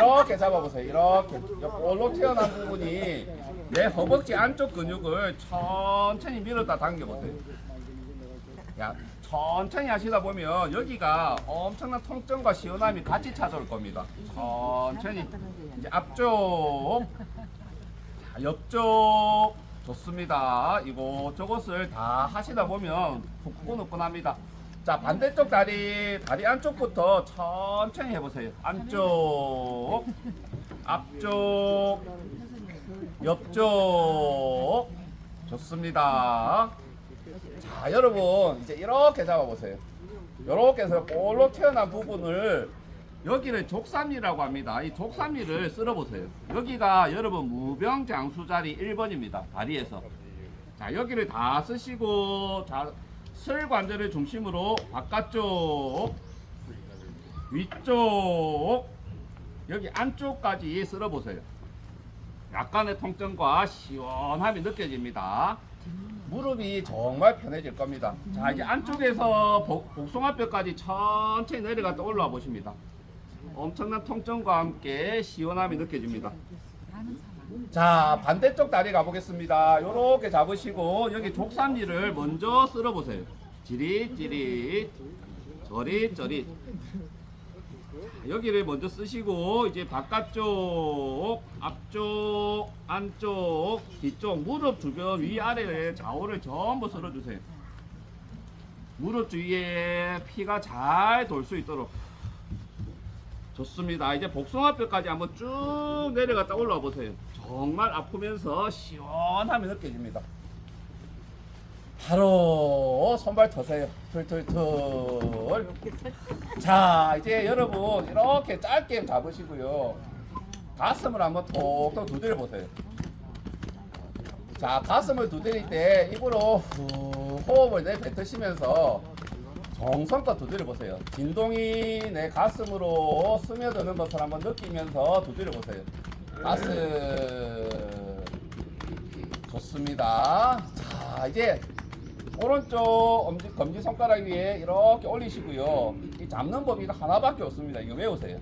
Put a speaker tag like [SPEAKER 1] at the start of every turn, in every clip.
[SPEAKER 1] 이렇게 잡아보세요. 이렇게 이 볼로 튀어나온 부분이 내 허벅지 안쪽 근육을 천천히 밀었다 당겨보세요. 야, 천천히 하시다 보면 여기가 엄청난 통증과 시원함이 같이 찾아올 겁니다. 천천히 이제 앞쪽, 자, 옆쪽 좋습니다. 이곳 저곳을 다 하시다 보면 후끈후끈합니다. 자 반대쪽 다리 다리 안쪽부터 천천히 해보세요. 안쪽, 앞쪽, 옆쪽 좋습니다. 자 여러분 이제 이렇게 잡아보세요. 이렇게 해서 볼로 튀어나온 부분을 여기를 족삼리라고 합니다. 이 족삼리를 쓸어보세요. 여기가 여러분 무병장수 자리 1번입니다. 다리에서. 자 여기를 다 쓰시고 자 슬관절을 중심으로 바깥쪽 위쪽 여기 안쪽까지 쓸어보세요. 약간의 통증과 시원함이 느껴집니다. 무릎이 정말 편해질 겁니다. 자, 이제 안쪽에서 복, 복숭아뼈까지 천천히 내려갔다 올라와 보십니다. 엄청난 통증과 함께 시원함이 느껴집니다. 자, 반대쪽 다리 가보겠습니다. 요렇게 잡으시고, 여기 족삼리를 먼저 쓸어 보세요. 지릿지릿, 저릿저릿. 여기를 먼저 쓰시고 이제 바깥쪽, 앞쪽, 안쪽, 뒤쪽 무릎 주변 위아래를 좌우를 전부 쓸어주세요. 무릎 주위에 피가 잘 돌 수 있도록 좋습니다. 이제 복숭아뼈까지 한번 쭉 내려갔다 올라와 보세요. 정말 아프면서 시원함이 느껴집니다. 바로 손발 터세요. 툴툴툴. 자, 이제 여러분 이렇게 짧게 잡으시고요. 가슴을 한번 톡톡 두드려 보세요. 자, 가슴을 두드릴 때 입으로 후 호흡을 내뱉으시면서 정성껏 두드려 보세요. 진동이 내 가슴으로 스며드는 것을 한번 느끼면서 두드려 보세요. 가슴 좋습니다. 자, 이제 오른쪽 엄지, 검지 손가락 위에 이렇게 올리시고요. 이 잡는 법이 하나밖에 없습니다. 이거 외우세요.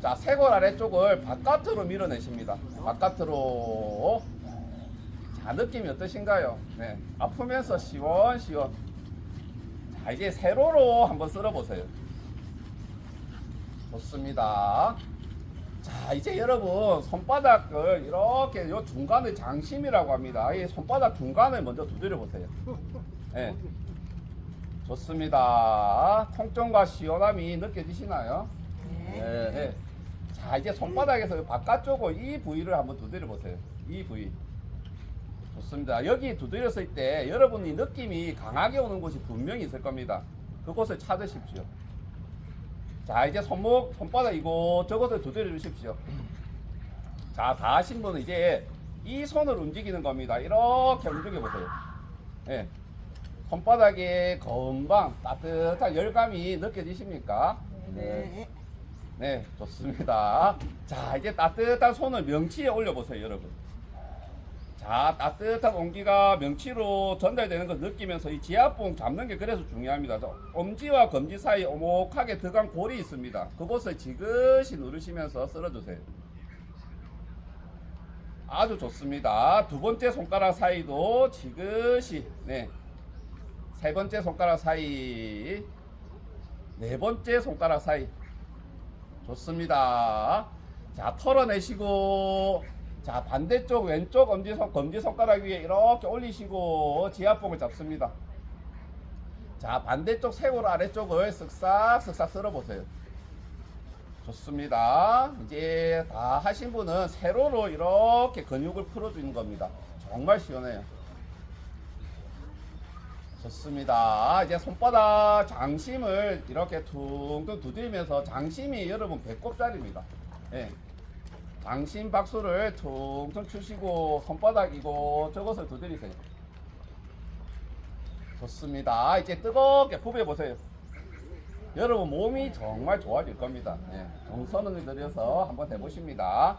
[SPEAKER 1] 자, 쇄골 아래쪽을 바깥으로 밀어내십니다. 바깥으로. 자, 느낌이 어떠신가요? 네. 아프면서 시원시원. 자, 이제 세로로 한번 쓸어보세요. 좋습니다. 자, 이제 여러분, 손바닥을 이렇게 요 중간을 장심이라고 합니다. 이 손바닥 중간을 먼저 두드려 보세요. 네. 좋습니다. 통증과 시원함이 느껴지시나요? 네. 네. 자, 이제 손바닥에서 바깥쪽을 이 부위를 한번 두드려 보세요. 이 부위. 좋습니다. 여기 두드렸을 때 여러분이 느낌이 강하게 오는 곳이 분명히 있을 겁니다. 그곳을 찾으십시오. 자, 이제 손목, 손바닥 이곳 저곳을 두드려 주십시오. 자, 다 하신 분은 이제 이 손을 움직이는 겁니다. 이렇게 움직여 보세요. 예. 손바닥에 건방, 따뜻한 열감이 느껴지십니까?
[SPEAKER 2] 네.
[SPEAKER 1] 네, 좋습니다. 자, 이제 따뜻한 손을 명치에 올려보세요, 여러분. 자, 따뜻한 온기가 명치로 전달되는 걸 느끼면서 이 지압봉 잡는 게 그래서 중요합니다. 저 엄지와 검지 사이 오목하게 들어간 골이 있습니다. 그곳을 지그시 누르시면서 쓸어주세요. 아주 좋습니다. 두 번째 손가락 사이도 지그시, 네. 세 번째 손가락 사이, 네 번째 손가락 사이. 좋습니다. 자, 털어내시고, 자, 반대쪽 왼쪽 엄지손, 검지손가락 위에 이렇게 올리시고, 지압봉을 잡습니다. 자, 반대쪽 쇄골 아래쪽을 쓱싹, 쓱싹 쓸어보세요. 좋습니다. 이제 다 하신 분은 세로로 이렇게 근육을 풀어주는 겁니다. 정말 시원해요. 좋습니다. 이제 손바닥 장심을 이렇게 퉁퉁 두드리면서 장심이 여러분 배꼽자리입니다. 예. 장심 박수를 퉁퉁 추시고 손바닥이고 저것을 두드리세요. 좋습니다. 이제 뜨겁게 부벼 보세요. 여러분 몸이 정말 좋아질 겁니다. 예. 정선을 들여서 한번 해보십니다.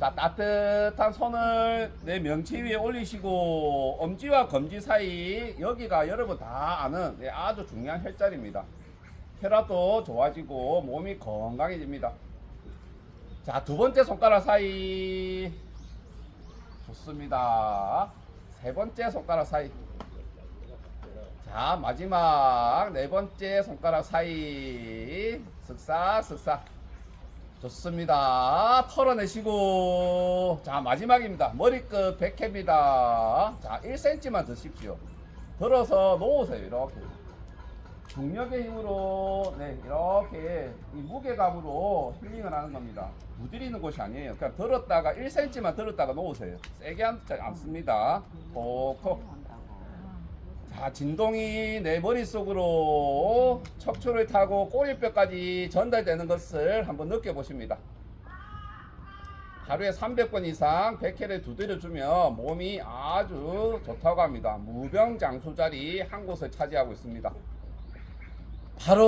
[SPEAKER 1] 자 따뜻한 손을 내 명치 위에 올리시고 엄지와 검지 사이 여기가 여러분 다 아는 예, 아주 중요한 혈자리입니다. 혈압도 좋아지고 몸이 건강해집니다. 자, 두 번째 손가락 사이. 좋습니다. 세 번째 손가락 사이. 자, 마지막 네 번째 손가락 사이. 쓱싹, 쓱싹. 좋습니다. 털어내시고. 자, 마지막입니다. 머리끝 100회입니다. 자, 1cm만 드십시오. 들어서 놓으세요. 이렇게. 중력의 힘으로 네 이렇게 이 무게감으로 힐링을 하는 겁니다. 무드리는 곳이 아니에요. 그냥 들었다가 1cm만 들었다가 놓으세요. 세게 하지 않습니다. 톡톡. 자 진동이 내 머릿속으로 척추를 타고 꼬리뼈까지 전달되는 것을 한번 느껴보십니다. 하루에 300번 이상 100회를 두드려주면 몸이 아주 좋다고 합니다. 무병장수 자리 한 곳을 차지하고 있습니다. 바로